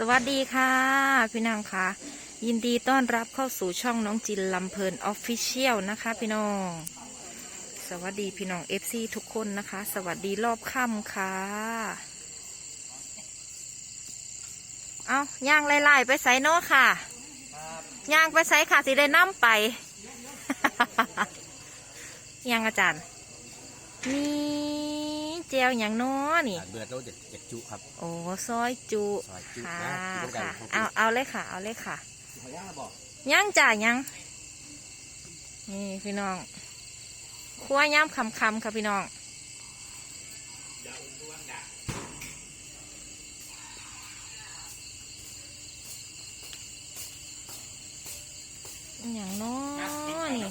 สวัสดีค่ะ พี่น้องค่ะ ยินดีต้อนรับเข้าสู่ช่องน้องจินลำเพลินออฟฟิเชียลนะคะ พี่น้อง สวัสดีพี่น้องเอฟซีทุกคนนะคะ สวัสดีรอบค่ำค่ะ เอาย่างไล่ๆไปใส่เนาะค่ะย่างไปใส่ค่ะสิได้น้ำไปย่างอาจารย์นี่ เจลอย่างเน้อนี่เบือดเราจะเจ็ดจุครับโอ้ซอยจุซอยจุค่ะนะกินด้วยกันค่ะเอาเอาเลยค่ะ เอาเลยค่ะขออนุญาตบอกย่างจ่ายยังนี่พี่น้องคั่วย่ำคำคำๆค่ะพี่น้องอหย่างน้อนี่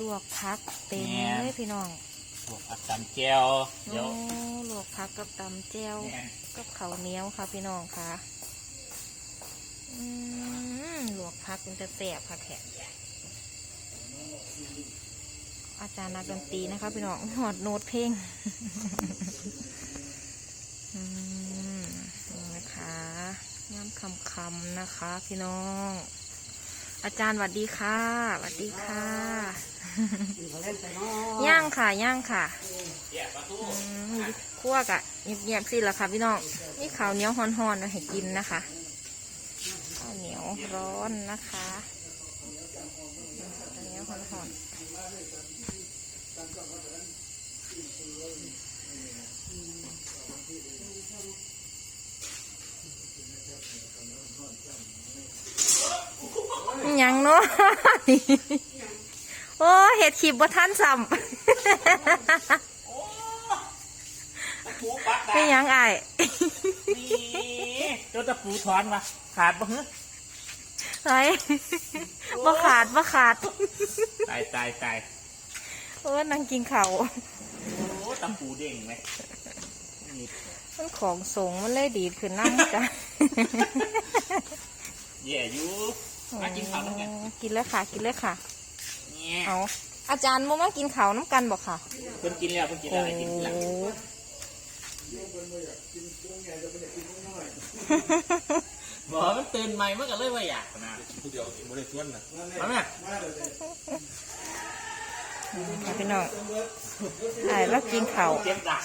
ลวกพักเต็มเลยพี่น้องพ วกอัดตันแก้วเดี๋ยวโอ้ลวกพักกับตำแจ่วแม่นกับข้าวเหนียวค่ะพี่น้องค่ะอืมลวกพักมันจะแสบค่ะแขกอาจารย์นักดนตรีนะคะพี่น้องหอดโน้ตเพลง อืมนี่นะคะย้ำคำคำๆนะคะพี่น้อง อาจารย์หวัดดีค่ะหวัดดีค่ะย่างค่ะย่างค่ะอืมคั่วกะเงียบๆสิละค่ะพี่น้องนี่ข้าวเหนียวฮ้อนๆมาให้กินนะคะข้าวเหนียวร้อนนะคะข้าวเหนียวฮ้อนๆ ยังเนาะโอ้เห็ดขีบบ่ทันซ้ำไม่ยังไอายนี่เจ้าตะปูถอนมาขาดปะเฮ้ยไรบ่ขาดบ่ขาด ตายตายตายเพราะว่านั่งกินเขาวโอ้ตะปูเด้งไหมนี่มันของสูงมันเลยดีดขึ้นนั่งจ้ะแย่อยู่ มากินข้าวแล้วกันกินเลยค่ะ กินเลยค่ะเนี่ยเอาอาจารย์โมมากินเขาวน้ำกันบอกค่ะเพิ่นกินแล้วเพิ่นกินโอ้แล้วให้กินหลังบอกมันตื่นใหม่มันก็เลยว่าอยากนะผู้เดียวกินไม่ได้ชวนนะมาแม่ค่ะพี่น้องไอ้แล้วกินเขาวเจ็บดัก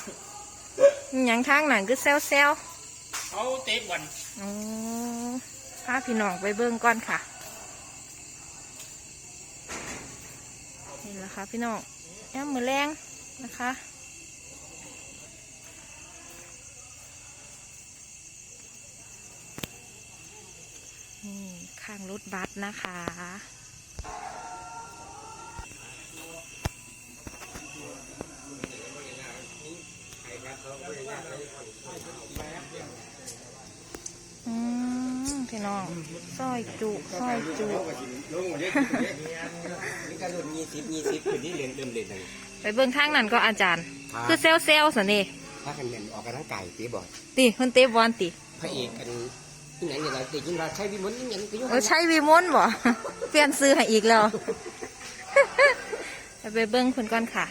อิหยังทางหนังคือเซลเซลเขาเตะบอลอ๋อพาพี่น้องไปเบิ่งก่อนค่ะ นะคะพี่น้องแอมมือแรงนะคะนี่ข้างรถบัสนะคะอืม พี่น้องซอยจุซอยจุนี่ก็รุ่นยี่สิบยี่สิบคือที่เรียนเริ่มเรียนเลยไปเบิ่งทางนั้นก็อาจารย์ครับคือเซลเซลสันนี่ถ้าคะแนนออกกำลังกายตีบอลติคนเตะบอลติพระเอกอันที่ไหนอย่างไรตีกินว่าใช้วิมลนี่ยังก็ยุ่งเออใช่วีมนบ่เปลี่ยนซื้อให้อีกแล้วไปไปเบิ่งคนก่อนค่ะ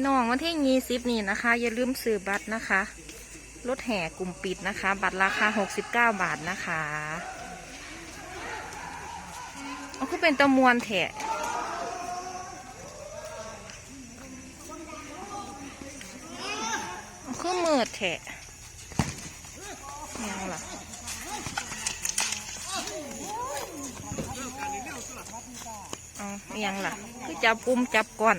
พี่น้องวันที่ยี่สิบนี่นะคะ อย่าลืมซื้อบัตรนะคะรถแห่กลุ่มปิดนะคะ บัตรราคา69บเก้าบาทนะคะเอาคือเป็นตะมวนแถะคือมืดแถะยังล่ะเอยังล่ะ คือจับปุ่มจับก้อน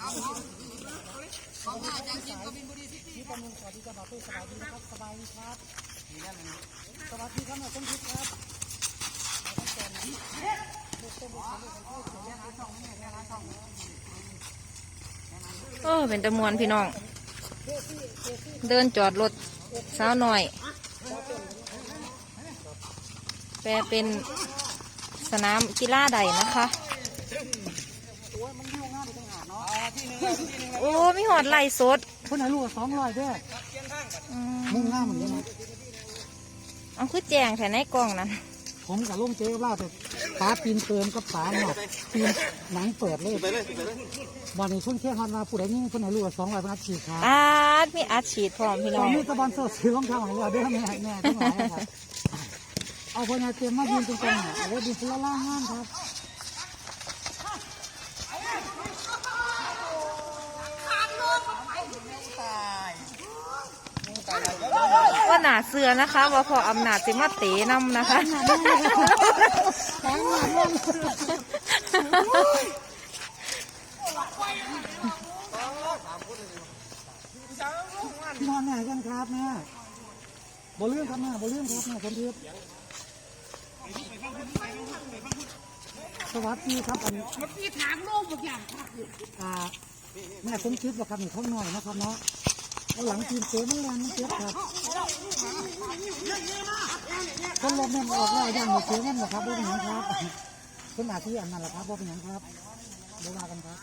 เอาเอาสองห้าจากทีมกับบินบุรีซิตี้ที่กำลังสวัสดีครับบอสเตอร์สบายดีนะครับสบายดีครับ สวัสดีครับนาต้นทิพย์ครับโอ้เป็นตะมวนพี่น้อง เดินจอดรถสาวหน่อย แปลเป็นสนามกีฬาใดนะคะ โอ้ มีหอดไหลสดคนไหนลูกสองร้อยด้วยอืมมุ่งหน้าเหมือนกันนะ เอาคือแจงแถในกล่องนั้น ผมกับลุงเจ๊เล่าแต่ปลาปีนเติมกับปลาหนอกปีนหนังเปิดเลยวันนี้ช่วงเที่ยงวันมาผู้ใดยิ่งคนไหนลูกสองร้อยพันสี่ขาอาดมีอาดฉีดพร้อมพี่ตน้ออนงนี้ตะบอนเสิร์ฟซื้อรองเท้าให้เราด้วยแม่แม่ทั้งหลายครับเอาพญาเตรียมมาบินตรงๆเนี่ยเอาไว้บินคนละล่างงานครับ ว่าหนาเสือนะคะว่าพออำนาจสิมาเตะนำนะคะนอนไหนกันครับแม่บ่เรื่องครับแม่บ่เรื่องครับแม่คนเดียวสวัสดีครับอันนี้พี่ถามโลกบางอย่างครับอ่าแม่ผมคิดว่าครับนี่เขาหน่อยนะครับเนาะ หลังทีมเสือมันแรงมันเจ็บครับคนลมแม่นออกแล้วย่างหมดเสือมันหรอครับบ่เป็นหยังครับคนอาที่อันนั้นแหละครับบ่เป็นหยังครับเดี๋ยวว่ากันครับ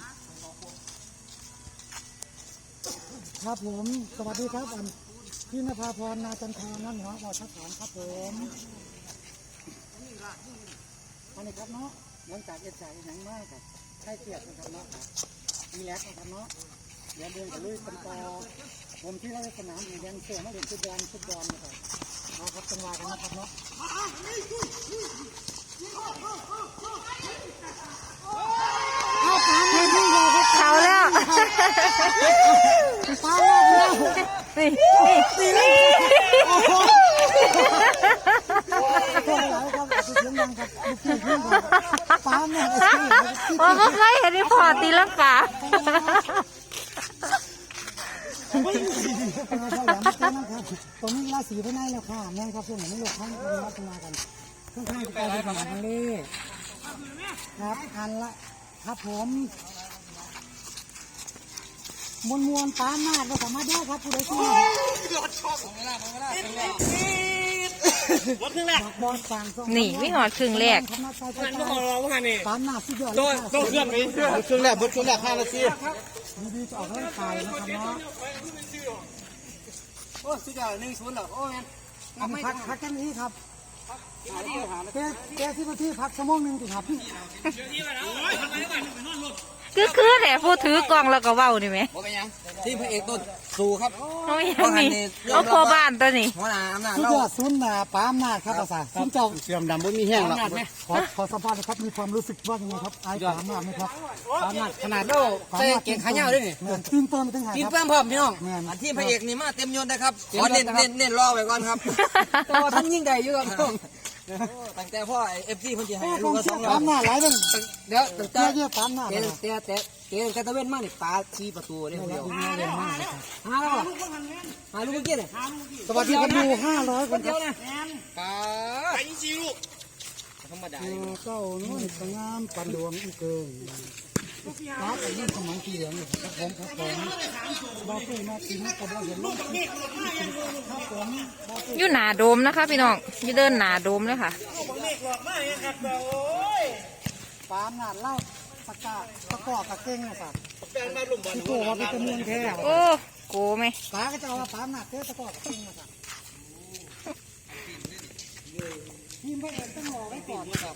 ครับผมสวัสดีครับอันพี่นภาพรนาจันทานั่นเนาะหมอชักสอนครับผมอันนี้ครับเนาะหลังจากเอ็ดจ่ายหนังมากครับใช่เกียรตินะครับเนาะมีแลกนะครับเนาะ เดี๋ยวเดินกับลุยกันต่อผมที่เราสนามอยู่แดงเสือมาเด่นฟุตบอลฟุตบอลนะครับเอาครับจังหวะกันนะครับเนาะเอาสามเลยพี่เลยครับเขาแล้วตามแล้วเนี่ยนี่นี่นี่พวกเราครับอาจจะเสียงดังครับลูกพี่เพื่อนครับป้าแม่ไอ้ที่โอ้ก็เคยเห็นที่พอตีลังกา เขาแหลมเต้นนะครับตรงนี้ราศีพนัยแล้วค่ะแม่ครับพวกหนูไม่หลบข้างกันรัตนากันข้างๆจะกลายเป็นฝั่งทะเลครับอันละครับผมมวนมวนๆป้ามาดเราสามารถได้ครับผู้ใดที่ยอดชอบขอลฟังนี่วิหอดครึ่งแรกทำมาใจใจป้ามาสุดยอดโดนโดนเคลื่อนไปครื่งแรกเบิดเครื่งแรกห้านาทีดีจะออกร่างกายนะครับเนาะ อ้สุดยอดหนึ่งศูนย์เหรอโอ้แมนอันพักพักกันนี้ครับแกแกที่มาที่พักชั่วโมงหนึ่งสิครับ คือคือแหละผู้ถือกล่องแล้วก็เว้านี่ไหมโอ้เป็นยังทีมพระเอกต้นสู่ครับโอ้ยยังนี่เอาพอบ้านตัวนี้หัวหน้าอำนาจสุดเรายอดศูนย์นาป้าอำนาจครับภาษาศูนย์เจ้าเสื่อมดำบ่มีแห้งหรอกขอขอสัมภาษณ์นะครับมีความรู้สึกว่ายังไงครับอายป้าอำนาจไหมครับอำนาจขนาดเราใส่เก่งขายาวด้วยนี่เหมือนตีนเติมตั้งหาทีมครับเพิ่มพร้อมพี่น้องแม่นอันทีมพระเอกนี่มาเต็มยศนะครับขอเน้นเน้นเน้นรอไว้ก่อนครับแต่ว่าท่านยิ่งใหญ่อยู่ครับพี่น้อง ตั้งแต่พ่อเอฟซีเพิ่นจะให้โอ้ลูกกองละสเชียองร์ร้อป้ายอำนาจหลายเป็นเดี๋ยวตั้งเจ้าแต่เยี่ยป้าอำนาจเตะนะครับเตะเตะเตะกระตะเวนมานี่ปลาชี้ประตูเลยคนเดียวดีมากเลยมากเลยครับหาแล้วเหรอหาลูกเมื่อกี้เนี่ยสวัสดีคนดูห้าร้อยคคนนคเดีรัยวบเนี่ยปลาไอ้จีลูกธรรมดาเออเจ้านุ่นสงามปันดวงอีเกิง ป้าเป็นเรื่องสมัยที่เหลืองอยู่ครับผมครับผมบ้าเป้มาตีนักกระบอกเห็นลูกครับผมบ้าเป้อยู่หนาโดมนะคะ พี่น้องอยู่เดินหนาโดมเลยค่ะปามงานเล่าตะกาตะกอกตะเก่งนะครับที่โกว่าเป็นจำนวนแท้โอ้โกไหมป้าก็จะเอาว่าปามหนักเท่ตะกอกตะเก่งนะครับทีมพระเอกต้องรอไว้ก่อนนะครับ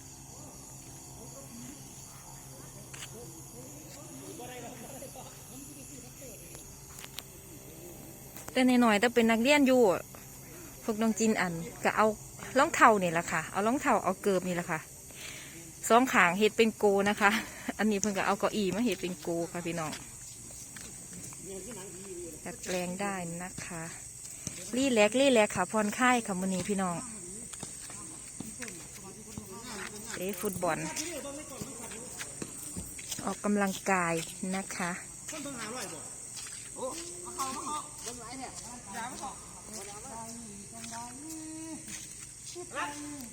แต่ในหน่อยๆแต่เป็นนักเรียนอยู่พวกน้องจินอันก็เอารองเท้านี่แหละค่ะ เอารองเท้าเอาเกิบนี่แหละค่ะสองขางเฮ็ดเป็นโกนะคะ อันนี้เพิ่งก็เอาเก้าอี้มาเฮ็ดเป็นโกค่ะพี่น้องดัดแปลงได้นะคะรีแลกซ์รีแลกซ์ค่ะพรค่ายค่ะมือนี้พี่น้องเตะฟุตบอล ออกกำลังกายนะคะ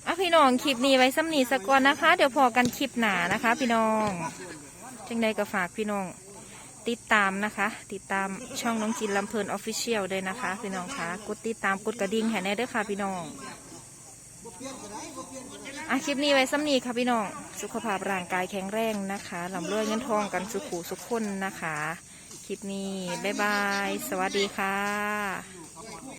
อะพี่น้องคลิปนี้ไว้ซ้ำนีสักก่อนนะคะ เดี๋ยวพอกันคลิปหนานะคะ พี่น้องจังใดก็ฝากพี่น้อง ติดตามนะคะ ติดตามช่องน้องจินลำเพลินออฟฟิเชียลด้วยนะคะ พี่น้องคะกดติดตามกดกระดิ่งให้แน่ด้วยค่ะ พี่น้องอะคลิปนี้ไว้ซ้ำนีค่ะพี่น้อง สุขภาพร่างกายแข็งแรงนะคะลำรวยเงินทองกันสุขุสุขคนนะคะ ลิปนี้ บ๊ายบาย สวัสดีค่ะ